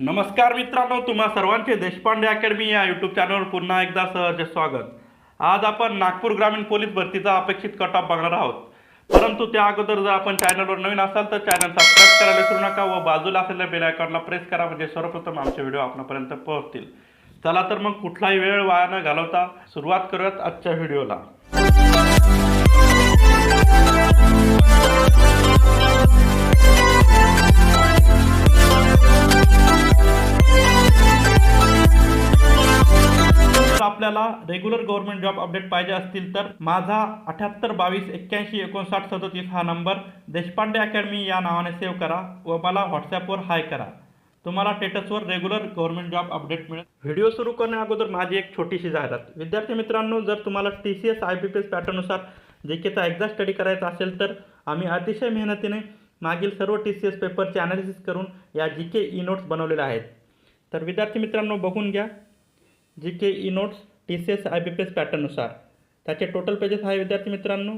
नमस्कार मित्रांनो तुम्हा सर्वांचे देशपांडे अकॅडमी या यूट्यूब चॅनलवर पुन्हा एकदा सहर्ष स्वागत. आज आपण नागपूर ग्रामीण पोलीस भरतीचा अपेक्षित कट ऑफ बघणार आहोत. परंतु त्या अगोदर जर आपण चॅनलवर नवीन असाल तर चॅनल सबस्क्राईब करायला विसरू नका व बाजूला असलेल्या बेल आयकॉनला प्रेस करा म्हणजे सर्वप्रथम आमचे व्हिडिओ आपणापर्यंत पोहोचतील. चला तर मग कुठलाही वेळ वाया न घालवता सुरुवात करूयात आजच्या व्हिडिओला आपल्याला रेग्युलर गव्हर्नमेंट जॉब अपडेट पाहिजे असतील तर माझा अठ्याहत्तर बावीस एक्क्याऐंशी एकोणसाठ सदतीस हा नंबर देशपांडे अकॅडमी या नावाने सेव्ह करा व मला व्हॉट्सॲपवर हाय करा. तुम्हाला स्टेटसवर रेग्युलर गव्हर्नमेंट जॉब अपडेट मिळेल. व्हिडिओ सुरू करण्या अगोदर माझी एक छोटीशी जाहिरात. विद्यार्थी मित्रांनो जर तुम्हाला T C S I B P S पॅटर्ननुसार जे केचा एक्झाम स्टडी करायचा असेल तर आम्ही अतिशय मेहनतीने मागील सर्व टी सी एस पेपरचे ॲनालिसिस करून या जी के ई नोट्स बनवलेल्या आहेत. तर विद्यार्थी मित्रांनो बघून घ्या. G K E notes T C S I B P S पॅटर्ननुसार त्याचे टोटल पेजेस आहे विद्यार्थी मित्रांनो.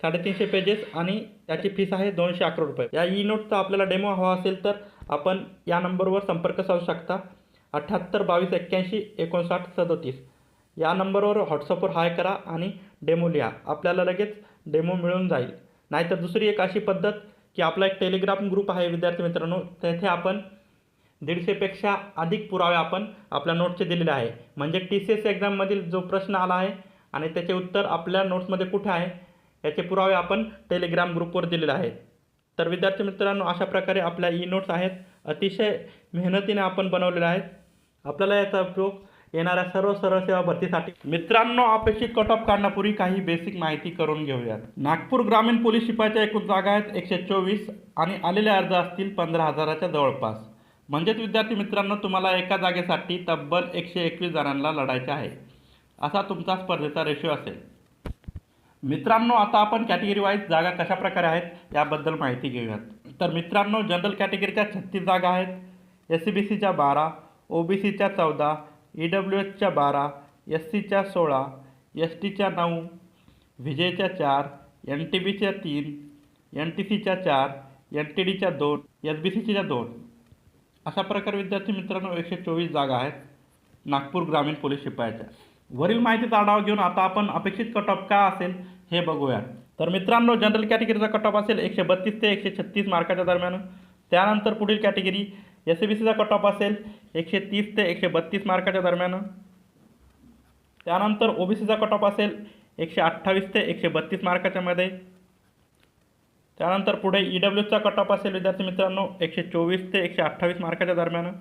साडेतीनशे पेजेस आणि त्याची फीस आहे दोनशे अकरा रुपये. या ई नोटचा आपल्याला डेमो हवा असेल तर आपण या नंबरवर संपर्क साधू शकता. अठ्ठ्याहत्तर बावीस एक्क्याऐंशी एकोणसाठ सदोतीस. या नंबरवर व्हॉट्सअपवर हाय करा आणि डेमो लिहा. आपल्याला लगेच डेमो मिळून जाईल. नाहीतर दुसरी एक अशी पद्धत की आपला एक टेलिग्राम ग्रुप आहे विद्यार्थी मित्रांनो. तेथे आपण दीडशेपेक्षा अधिक पुरावे आपण आपल्या नोटचे दिलेले आहे. म्हणजे टी सी एस एक्झाममधील जो प्रश्न आला आहे आणि त्याचे उत्तर आपल्या नोट्समध्ये कुठे आहे याचे पुरावे आपण टेलिग्राम ग्रुपवर दिलेले आहेत. तर विद्यार्थी मित्रांनो अशा प्रकारे आपल्या ई नोट्स आहेत. अतिशय मेहनतीने आपण बनवलेले आहेत. आपल्याला याचा उपयोग येणाऱ्या सर्व सरळ सेवा भरतीसाठी. मित्रांनो अपेक्षित कट ऑफ काढण्यापूर्वी काही बेसिक माहिती करून घेऊयात. नागपूर ग्रामीण पोलीस शिपायच्या एकूण जागा आहेत एकशे चोवीस आणि आलेले अर्ज असतील पंधरा हजाराच्या जवळपास. म्हणजेच विद्यार्थी मित्रांनो तुम्हाला एका जागेसाठी तब्बल एकशे एकवीस जणांना लढायचे आहे. असा तुमचा स्पर्धेचा रेशो असेल. मित्रांनो आता आपण कॅटेगरी वाईज जागा कशा प्रकारे आहेत याबद्दल माहिती घेऊयात. तर मित्रांनो जनरल कॅटेगरीच्या छत्तीस जागा आहेत. एस सी बी सीच्या बारा ओ बी सीच्या चौदा ई डब्ल्यू एचच्या बारा एस सीच्या सोळा एस टीच्या नऊ विजयच्या चार एन टी बीच्या तीन एन टी सीच्या चार एन टी डीच्या दोन एस बी सीच्या दोन. अशा प्रकारे विद्यार्थी मित्रांनो एकशे चोवीस जागा आहेत. नागपूर ग्रामीण पोलीस शिपायाच्या. वरील माहितीचा आढावा घेऊन आता आपण अपेक्षित कट ऑफ का असेल हे बघूया तर मित्रांनो जनरल कॅटेगरीचा कट ऑफ असेल एकशे बत्तीस ते एकशे छत्तीस मार्काच्या दरम्यान. त्यानंतर पुढील कॅटेगरी एस बी सीचा कट ऑफ असेल एकशे तीस ते एकशे बत्तीस मार्काच्या दरम्यान. त्यानंतर ओ बी सीचा कट ऑफ असेल एकशे अठ्ठावीस ते एकशे बत्तीस मार्काच्यामध्ये त्यानंतर पुढे ई डब्ल्यूचा कट ऑफ असेल विद्यार्थी मित्रांनो एकशे चोवीस ते एकशे अठ्ठावीस मार्काच्या दरम्यान.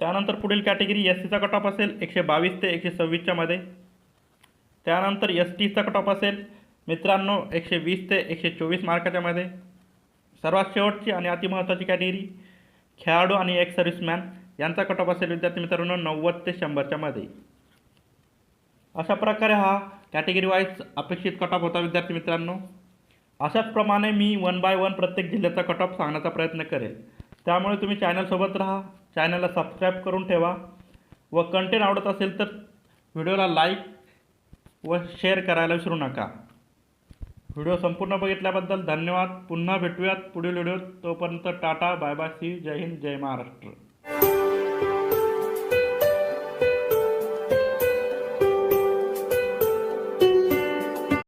त्यानंतर पुढील कॅटेगरी एस सीचा कट ऑफ असेल एकशे बावीस ते एकशे सव्वीसच्या मध्ये. त्यानंतर एस टीचा कट ऑफ असेल मित्रांनो एकशे वीस ते एकशे चोवीस मार्काच्या मध्ये. सर्वात शेवटची आणि अतिमहत्त्वाची कॅटेगरी खेळाडू आणि एक सर्व्हिसमॅन यांचा कट ऑफ असेल विद्यार्थी मित्रांनो नव्वद ते शंभरच्या मध्ये. अशा प्रकारे हा कॅटेगरी वाईज अपेक्षित कट ऑफ होता विद्यार्थी मित्रांनो. अशाच प्रमाणे मी वन बाय वन प्रत्येक जिल्ह्याचा कट ऑफ सांगण्याचा प्रयत्न करेल. त्यामुळे तुम्ही चॅनलसोबत राहा. चॅनलला सबस्क्राईब करून ठेवा. व कंटेंट आवडत असेल तर व्हिडिओला लाईक व शेअर करायला विसरू नका. व्हिडिओ संपूर्ण बघितल्याबद्दल धन्यवाद. पुन्हा भेटूयात पुढील व्हिडिओत तोपर्यंत टाटा बाय बाय सी जय हिंद जय महाराष्ट्र.